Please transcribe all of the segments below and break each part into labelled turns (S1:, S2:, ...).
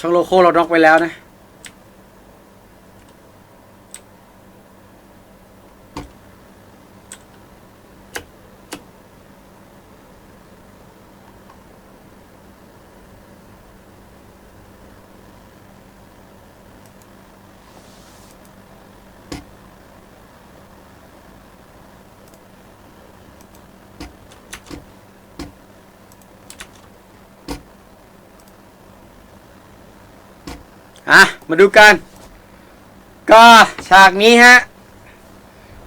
S1: ช่องโลโก้เราน็อกไปแล้วนะ อะ มาดูกัน ก็ฉากนี้ฮะ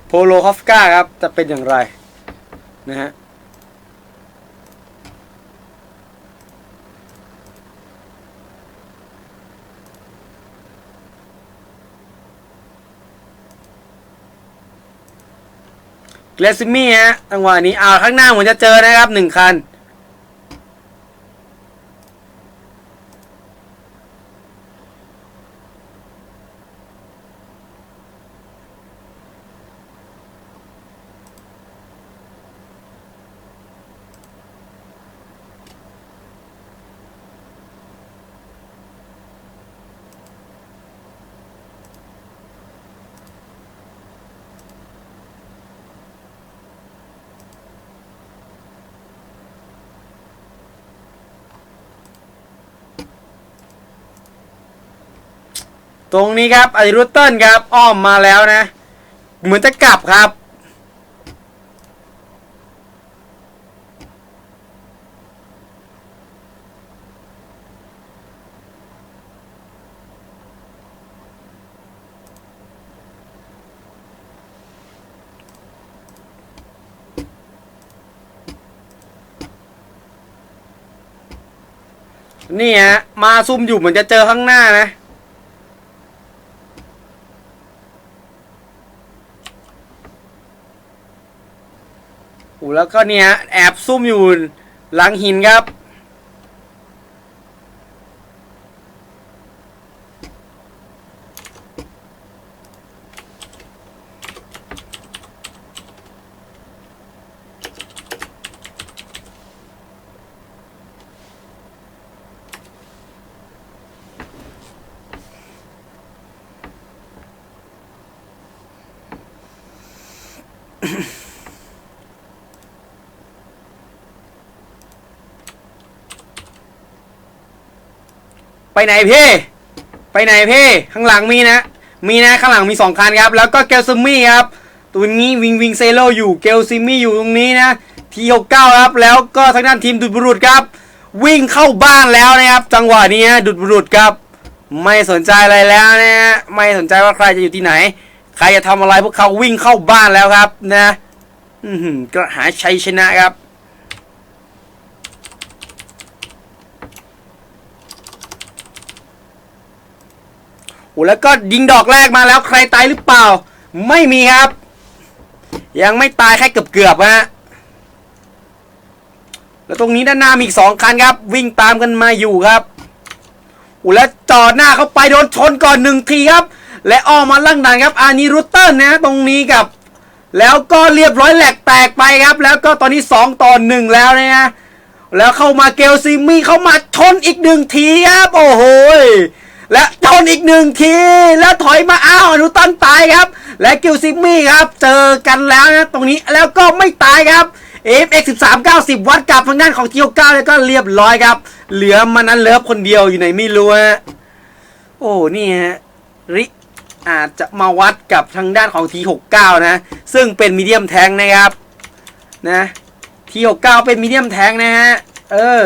S1: โพโลคอฟกาครับ จะเป็นอย่างไร นะฮะเกรซิมี่ฮะจังหวะนี้อ่าข้างหน้าเหมือนจะเจอนะครับหนึ่งคัน ตรงนี้ครับอาริรุตเติ้ลครับ อ้อมมาแล้วนะ เหมือนจะกลับครับ นี่ฮะมาซุ่มอยู่เหมือนจะเจอข้างหน้านะ อ้แล้วก็เนี่ยแอบซุ่มอยู่หลังหินครับ ไปไหนพี่ ไปไหนพี่ ข้างหลังมีนะ มีนะข้างหลังมีสองคันครับ แล้วก็เกลซิมี่ครับ ตัวนี้วิงวิงเซโลอยู่เกลซิมี่อยู่ตรงนี้นะทีหกเก้าครับ แล้วก็ทางด้านทีมดุดบุรุษครับ วิ่งเข้าบ้านแล้วนะครับ จังหวะนี้ฮะดุดบุรุษครับ ไม่สนใจอะไรแล้วนะฮะไม่สนใจว่าใครจะอยู่ที่ไหน ใครจะทำอะไรพวกเขาวิ่งเข้าบ้านแล้วครับนะอืกระหายชัยชนะครับ แล้วก็ยิงดอกแรกมาแล้วใครตายหรือเปล่า ไม่มีครับ ยังไม่ตายแค่เกือบเกือบๆฮะแล้วตรงนี้ด้านหน้ามีอีกสองคันครับ วิ่งตามกันมาอยู่ครับโอ้แล้วจอดหน้าเข้าไปโดนชนก่อนหนึ่งทีครับ และออกมาลั่งดันครับอานิรุตเตอร์นะตรงนี้กับ แล้วก็เรียบร้อยแหลกแตกไปครับ แล้วก็ตอนนี้สองต่อหนึ่งแล้วนะฮะแล้วเข้ามาเกลซิมี่เข้ามาชนอีกหนึ่งทีครับ โอ้โห และชนอีกหนึ่งทีแล้วถอยมาอ้าวอนุตันตายครับ และกิลซิมมี่ครับ เจอกันแล้วนะตรงนี้แล้วก็ไม่ตายครับ FX 13 90 วัดกับทางด้านของทีโอเก้าแล้วก็เรียบร้อยครับ เหลือมันนั้นเลิฟคนเดียวอยู่ไหนไม่รู้ฮะโอ้นี่ฮะริอาจจะมาวัดกับทางด้านของ T69 นะ ซึ่งเป็นมีเดียมแทงนะครับนะ T69 เป็นมีเดียมแทงนะฮะเออ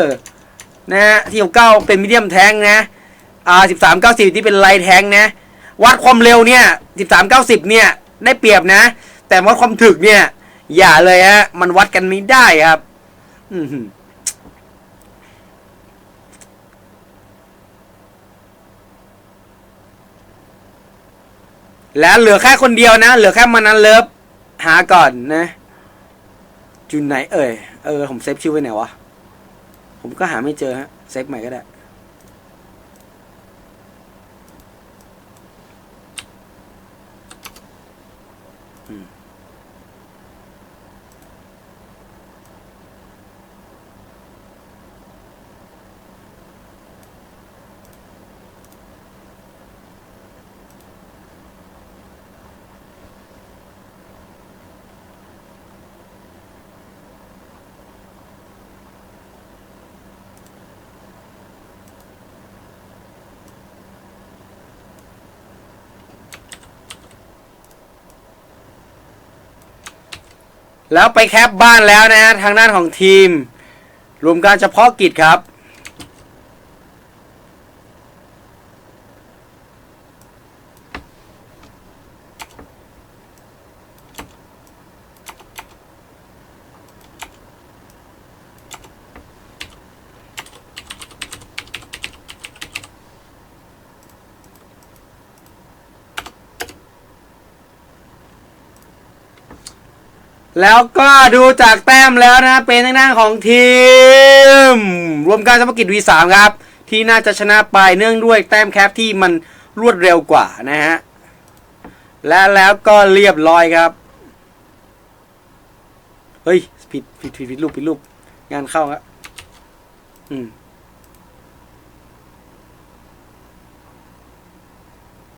S1: นะฮะ T69 เป็นมีเดียมแทงนะ อ่าสิบสามเก้าสิบที่เป็นไลท์แทงนะ วัดความเร็วเนี่ยสิบสามเก้าสิบเนี่ยได้เปรียบนะ แต่วัดความถึกเนี่ย อย่าเลยฮะ มันวัดกันไม่ได้ครับ อือหือแล้วเหลือแค่คนเดียวนะ เหลือแค่มันนั้นเลิฟหาก่อนนะจุนไหนเอ่ย เออ ผมเซฟชื่อไว้ไหนวะ ผมก็หาไม่เจอฮะ เซฟใหม่ก็ได้ Mm. แล้วไปแคปบ้านแล้วนะฮะทางด้านของทีมรวมการเฉพาะกิจครับ แล้วก็ดูจากแต้มแล้วนะ เป็นทางด้านของทีม รวมการสมกิจ V3 ครับ ที่น่าจะชนะไปเนื่องด้วยแต้มแคปที่มันรวดเร็วกว่านะฮะ และแล้วก็เรียบร้อยครับ เฮ้ย ผิดผิดผิดผิดรูปผิดรูปงานเข้าครับอืม